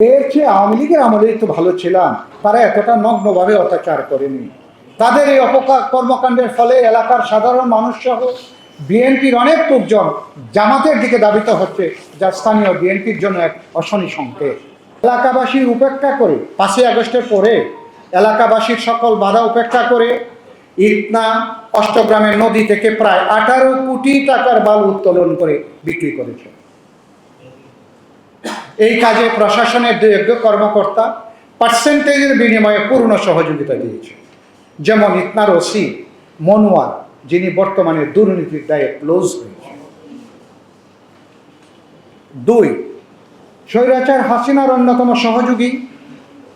এর চেয়ে আওয়ামী লীগের আমলেই তো ভালো ছিলাম। তারা এতটা নগ্নভাবে অত্যাচার করেনি। তাদের এই অপকার কর্মকাণ্ডের ফলে এলাকার সাধারণ মানুষ সহ বিএনপির অনেক লোকজন জামাতের দিকে দাবিত হচ্ছে, যা স্থানীয় বিএনপির জন্য এক অশনি সংকেত। এলাকাবাসীর উপেক্ষা করে পাঁচই আগস্টের পরে এলাকাবাসীর সকল বাধা উপেক্ষা করে ইটনা অষ্টগ্রামের নদী থেকে প্রায় আঠারো কোটি টাকার বালু উত্তোলন করে বিক্রি করেছে। এই কাজে প্রশাসনের যোগ্য কর্মকর্তা পার্সেন্টেজের বিনিময়ে পূর্ণ সহযোগিতা দিয়েছে। যেমন ইতনার ওসি মনোয়ার, যিনি বর্তমানে দুর্নীতির দায়ে ক্লোজ হয়েছে দুই, স্বৈরাচার হাসিনার অন্যতম সহযোগী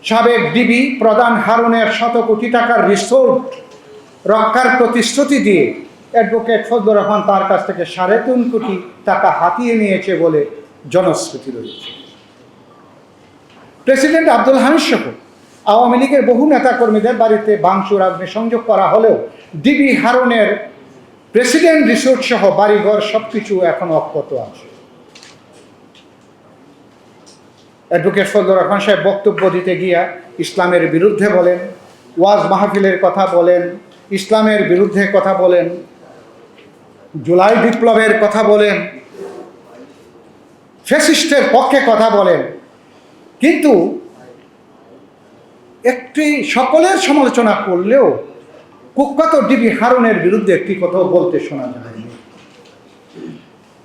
সাবেক ডিবি প্রধান হারুনের শত কোটি টাকার রিসোর্ট রক্ষার প্রতিশ্রুতি দিয়ে অ্যাডভোকেট ফজলুর রহমান তার কাছ থেকে সাড়ে তিন কোটি টাকা হাতিয়ে নিয়েছে বলে জনশ্রুতি রয়েছে। প্রেসিডেন্ট আব্দুল হামিদ সহ আওয়ামী লীগের বহু নেতাকর্মীদের বাড়িতে বাংচুর অগ্নিসংযোগ করা হলেও ডিবি হারুনের প্রেসিডেন্ট রিসোর্ট সহ বাড়িঘর সব কিছু এখন অক্ষত আছে। অ্যাডভোকেট ফজলুর রহমান সাহেব বক্তব্য দিতে গিয়া ইসলামের বিরুদ্ধে বলেন, ওয়াজ মাহফিলের কথা বলেন, ইসলামের বিরুদ্ধে কথা বলেন, জুলাই বিপ্লবের কথা বলেন ফেসিস্টের পক্ষে কথা বলেন। কিন্তু একটি সকলের সমালোচনা করলেও কুখ্যাত ডিবি হারুনের বিরুদ্ধে একটি কথাও বলতে শোনা যায়নি।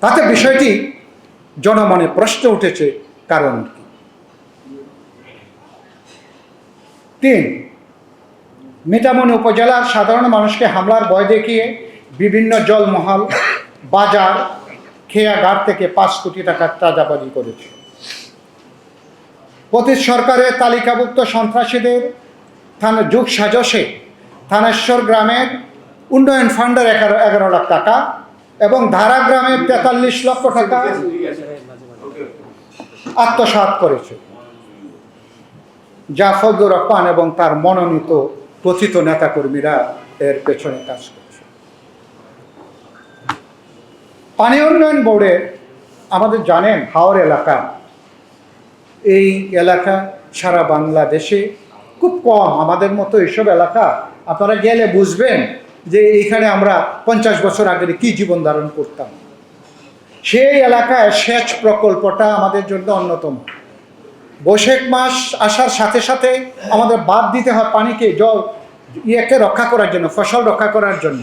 তাতে বিষয়টি জনমনে প্রশ্ন উঠেছে কারণ কি? তিন মিঠামণি উপজেলার সাধারণ মানুষকে হামলার ভয় দেখিয়ে বিভিন্ন জলমহল, বাজার, খেয়াঘাট থেকে পাঁচ কোটি টাকার চাঁদাবাজি করেছে। পতিত সরকারের তালিকাভুক্ত সন্ত্রাসীদের থানা যুগ সাজসে থানেশ্বর গ্রামের উন্নয়ন ফান্ডের এগারো এগারো লাখ টাকা এবং ধারা গ্রামের তেতাল্লিশ লক্ষ টাকা আত্মসাৎ করেছে। যা ফজলুর রহমান এবং তার মনোনীত কথিত নেতাকর্মীরা এর পেছনে কাজ করছে। পানি উন্নয়ন বোর্ডে আমাদের জানেন হাওর এলাকা এই এলাকা সারা বাংলাদেশে খুব কম, আমাদের মতো এইসব এলাকা। আপনারা গেলে বুঝবেন যে এইখানে আমরা পঞ্চাশ বছর আগে কি জীবন ধারণ করতাম। সেই এলাকায় সেচ প্রকল্পটা আমাদের জন্য অন্যতম। বৈশাখ মাস আসার সাথে সাথে আমাদের বাদ দিতে হয় পানিকে, জল, ইয়েকে রক্ষা করার জন্য, ফসল রক্ষা করার জন্য,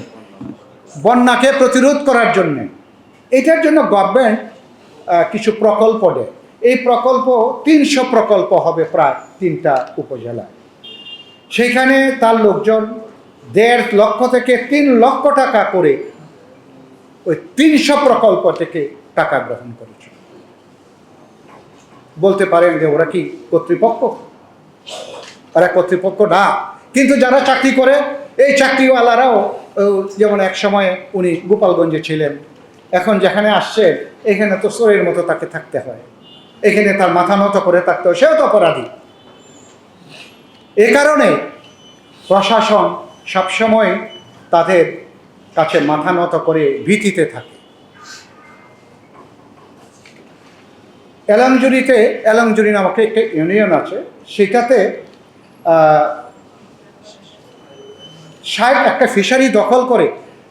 বন্যাকে প্রতিরোধ করার জন্য। এটার জন্য গভর্নমেন্ট কিছু প্রকল্প দেয়। এই প্রকল্প তিনশো প্রকল্প হবে প্রায় তিনটা উপজেলায়। সেখানে তার লোকজন দেড় লক্ষ থেকে তিন লক্ষ টাকা করে ওই তিনশো প্রকল্প থেকে টাকা গ্রহণ করেছে। বলতে পারেন যে ওরা কি কর্তৃপক্ষ? ওরা কর্তৃপক্ষ না। কিন্তু যারা চাকরি করে, এই চাকরিওয়ালারাও যেমন এক সময় উনি গোপালগঞ্জে ছিলেন, এখন যেখানে আসছে এখানে তো চোরের মতো তাকে থাকতে হয়। এখানে তার মাথা নত করে থাকতে সেও তো অপরাধী। এ কারণে প্রশাসন সবসময় তাদের কাছে মাথা নত করে ভীতিতে থাকে। এলংজুরিতে, এলংজুরি নামক একটা ইউনিয়ন আছে, সেটাতে ষাট, একটা ফিশারি দখল করে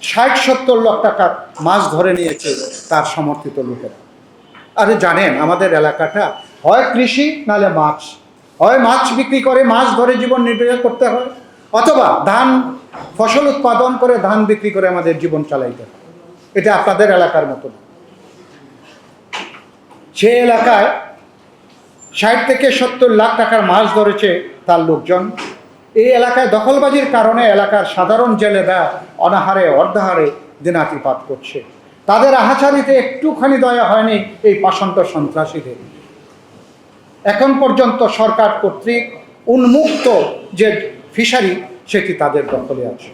ষাট, সত্তর লাখ টাকা মাছ ধরে নিয়েছে তার সমর্থিত লোকেরা। আরে জানেন, আমাদের এলাকাটা হয় কৃষি নালে মাছ। হয় মাছ বিক্রি করে, মাছ ধরে জীবন নির্বাহ করতে হয়। অথবা ধান, ফসল উৎপাদন করে, ধান বিক্রি করে আমাদের জীবন চালাইতে হয়। এটা আপনাদের এলাকার মতো সে এলাকায় ষাট থেকে সত্তর লাখ টাকার মাছ ধরেছে তার লোকজন। এই এলাকায় দখলবাজির কারণে এলাকার সাধারণ জেলেরা অনাহারে, অর্ধাহারে দিনাতিপাত করছে। তাদের আহাচারিতে একটুখানি দয়া হয়নি এই পাষণ্ড সন্ত্রাসীদের। এখন পর্যন্ত সরকার কর্তৃক উন্মুক্ত যে ফিশারি, সেটি তাদের দখলে আছে।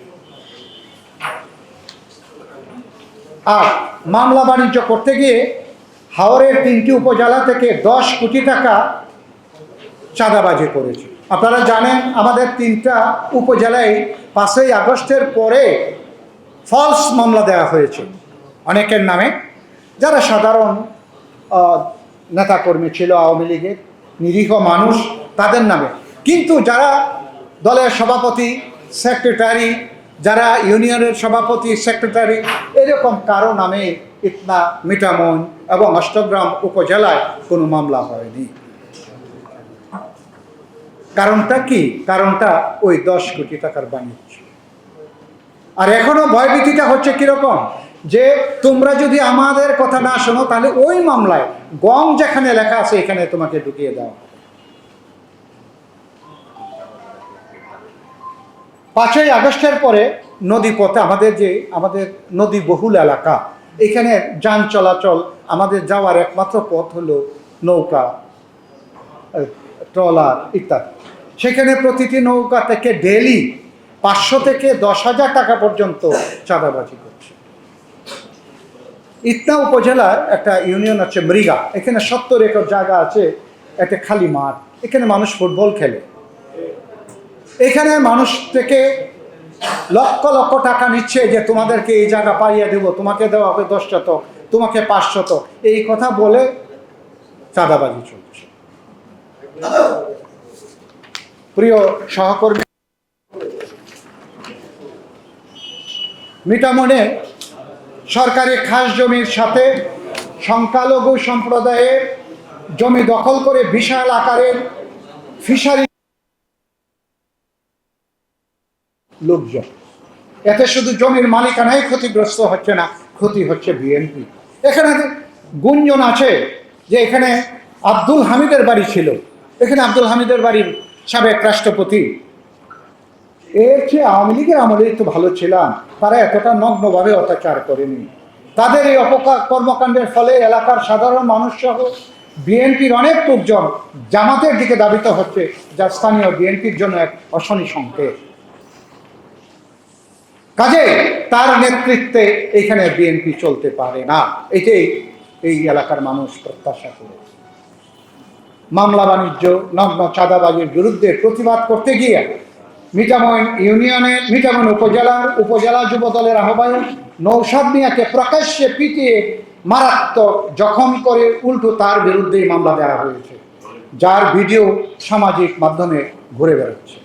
আর মামলা বাণিজ্য করতে গিয়ে হাওরের তিনটি উপজেলা থেকে দশ কোটি টাকা চাঁদাবাজি করেছে। আপনারা জানেন, আমাদের তিনটা উপজেলায় পাঁচই আগস্টের পরে ফলস মামলা দেওয়া হয়েছে। অনেকের নামে, যারা সাধারণ নেতাকর্মী ছিল, আওয়ামী লীগের নিরীহ মানুষ, তাদের নামে। কিন্তু যারা দলের সভাপতি, সেক্রেটারি, যারা ইউনিয়নের সভাপতি, সেক্রেটারি, এরকম কারও নামে ইতনা, মিটামন এবং অষ্টগ্রাম উপজেলায় কোনো মামলা হয়নি। কারণটা কি? কারণটা ওই দশ কোটি টাকার বাণিজ্য। আর এখনও ভয়ভীতিটা হচ্ছে কীরকম? যে তোমরা যদি আমাদের কথা না শোনো, তাহলে ওই মামলায় গং যেখানে লেখা আছে, এখানে তোমাকে ঢুকিয়ে দাও পাঁচই আগস্টের পরে নদী পথে আমাদের যে, আমাদের নদী বহুল এলাকা, এখানে যান চলাচল আমাদের যাওয়ার একমাত্র পথ হলো নৌকা ট্রলার ইত্যাদি। সেখানে প্রতিটি নৌকা থেকে ডেলি পাঁচশো থেকে দশ হাজার টাকা পর্যন্ত চাঁদাবাজি করছে ইতনা উপজেলার একটা ইউনিয়ন আছে মৃগা। এখানে সত্তর একর জায়গা আছে, একটা খালি মাঠ। এখানে মানুষ ফুটবল খেলে। এখানে মানুষ থেকে লক্ষ লক্ষ টাকা নিচ্ছে যে, তোমাদেরকে এই জায়গা পাইয়ে দেব, তোমাকে দেওয়া হবে দশ শতক, তোমাকে পাঁচ শতক। এই কথা বলে চাঁদাবাজি চলছে। প্রিয় সহকর্মী মিটামনে সরকারি খাস জমির সাথে সংখ্যালঘু সম্প্রদায়ের জমি দখল করে বিশাল আকারের ফিশারি লোকজন। এতে শুধু জমির মালিকানাই ক্ষতিগ্রস্ত হচ্ছে না, ক্ষতি হচ্ছে বিএনপি এখানে গুঞ্জন আছে যে এখানে আব্দুল হামিদের বাড়ি ছিল। এখানে আব্দুল হামিদের বাড়ির সাবেক রাষ্ট্রপতি এর চেয়ে আওয়ামী লীগের আমলে একটু ভালো ছিলাম। তারা এতটা নগ্নভাবে অত্যাচার করেনি। তাদের এই অপকার কর্মকাণ্ডের ফলে এলাকার সাধারণ মানুষ সহ বিএনপির অনেক লোকজন জামাতের দিকে দাবিত হচ্ছে, যা স্থানীয় বিএনপির জন্য এক অশনি সংকেত। কাজে তার নেতৃত্বে এখানে বিএনপি চলতে পারে না। এটাই এই এলাকার মানুষ প্রত্যাশা করে। মামলা বাণিজ্য, নগ্ন চাঁদাবাজির বিরুদ্ধে প্রতিবাদ করতে গিয়ে মিটামইন ইউনিয়নের মিটামইন উপজেলার, উপজেলা যুব দলের আহ্বায়ক নৌসাদ মিয়াকে প্রকাশ্যে পিটিয়ে মারাত্মক জখম করে উল্টো তার বিরুদ্ধেই মামলা দেওয়া হয়েছে, যার ভিডিও সামাজিক মাধ্যমে ঘুরে বেড়াচ্ছে।